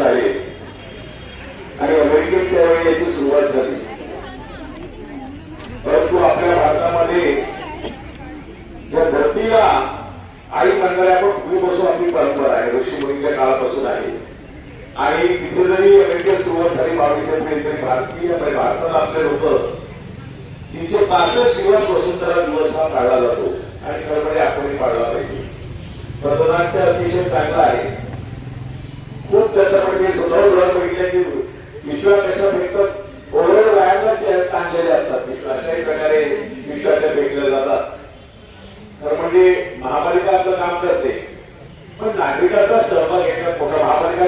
झाले. आणि अमेरिकेत त्यावेळी याची सुरुवात झाली. परंतु आपल्या भारतामध्ये या धरतीला आई म्हणणाऱ्या आपण पूर्वीपासून आपली परंपरा आहे. ऋषी मुलींच्या काळापासून आहे. आणि तिथे जरी अमेरिकेत सुरुवात झाली बावीस एप्रिल तरी भारतीय म्हणजे भारताला आपले लोक तिचे पासष्ट दिवस वसुंधरा दिवस हा काढला जातो. आणि खरं म्हणजे आपण पाळला पाहिजे. प्रधानांचं अतिशय चांगला आहे. खूप त्याचा म्हणजे स्वतः डोळ्यात की विश्वा कशा फेकतात ओव्हर व्यायामला ताणलेले असतात विश्व अशाही प्रकारे विश्वाच्या फेकल्या जातात तर म्हणजे महापालिका आपलं काम करते पण नागरिकांचा सहभाग याच्यात मोठा महापालिका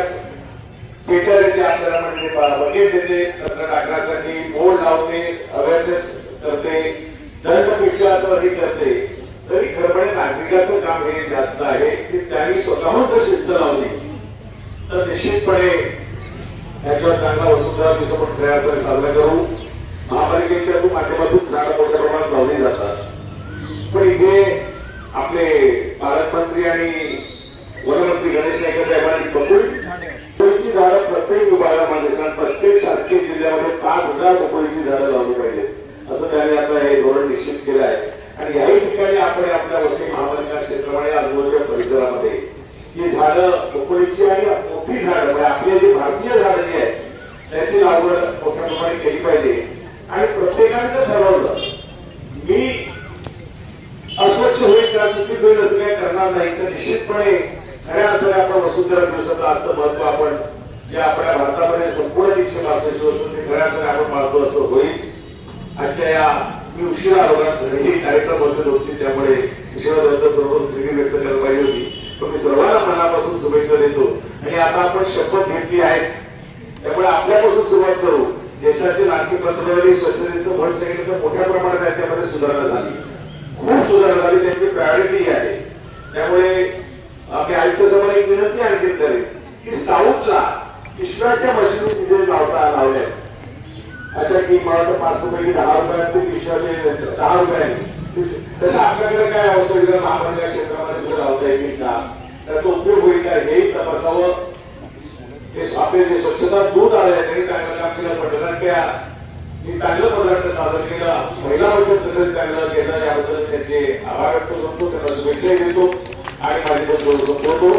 पेटर येते आपल्याला म्हणजे बकेट देते कचरा टाकण्यासाठी बोर्ड लावते अवेअरनेस करते दंड पिशव्यावरही करते तरी खरं म्हणजे नागरिकाचं काम हे जास्त आहे. की त्यांनी स्वतःहून जर शिस्त निश्चितपणे याच्यावर चांगला वसुंधरा दिवस आपण करून साजरा करू. महापालिकेच्या माध्यमातून झाडं मोठ्या प्रमाणात लावली जातात. पण इथे आपले पालकमंत्री आणि वनमंत्री गणेश नाईक साहेबांनी पकडून पपईची झाडं प्रत्येक विभागामध्ये कारण प्रत्येक शासकीय जिल्ह्यामध्ये पाच हजार पपईची झाडं लावली पाहिजेत. असं त्याने आता हे धोरण निश्चित केलं आहे. आणि याही ठिकाणी आपण आपल्या वसई महापालिका क्षेत्रामध्ये आजूबाजूच्या परिसरामध्ये ही झाडं पपईची आणि मोठी झाडं म्हणजे आपली जी भारतीय झाडं जी आहेत त्याची लागवड मोठ्या प्रमाणे केली पाहिजे. आणि प्रत्येकाने ठरवलं मी अस्वच्छ होईल त्या चुकीत होईल असं काही करणार नाही तर निश्चितपणे खऱ्या अर्थाने आपण वसुंधरा दिवसाचं आजचं महत्त्व आपण जे आपल्या भारतामध्ये संपूर्ण तीनशे पासष्ट असतो ते खऱ्या अर्थाने आपण पाळतो असं होईल. आजच्या या मी उशिरा आरोग्यात घरीही कार्यक्रम बसले होते त्यामुळे उशिरा सर्व स्थिती व्यक्त करायला पाहिजे होती. पण मी सर्वांना मनापासून शुभेच्छा देतो. आणि आता आपण शपथ घेतली आहेच. त्यामुळे आपल्यापासून सुरुवात करू. देशातील आणखी पंतप्रधानांनी स्वच्छतेचं म्हण सांगितलं तर मोठ्या प्रमाणात त्याच्यामध्ये सुधारणा झाली. खूप सुधारणा झाली त्यांची प्रायोरिटी आहे. त्यामुळे आपल्या आयुक्त समोर एक विनंती आणखी करेल की साऊथला पिशव्याच्या मशीन तिथे लावता लावल्या अशा की मला तर पाच रुपये दहा रुपयात ते पिशव्याचे दहा रुपयांनी तसं आपल्याकडे काय औषध महामंडळ क्षेत्रामध्ये लावता येईल का? त्याचा उपयोग होईल का? हेही तपासावं. आपले जे स्वच्छता दूध आले त्यांनी चांगलं काम केलं पटनाट्या मी चांगलं पदार्थ सादर केला. महिला बचत गट चांगलं केलं याबद्दल त्यांचे आभार व्यक्त करतो त्यांना शुभेच्छा देतो आणि माझे बंधू संपवतो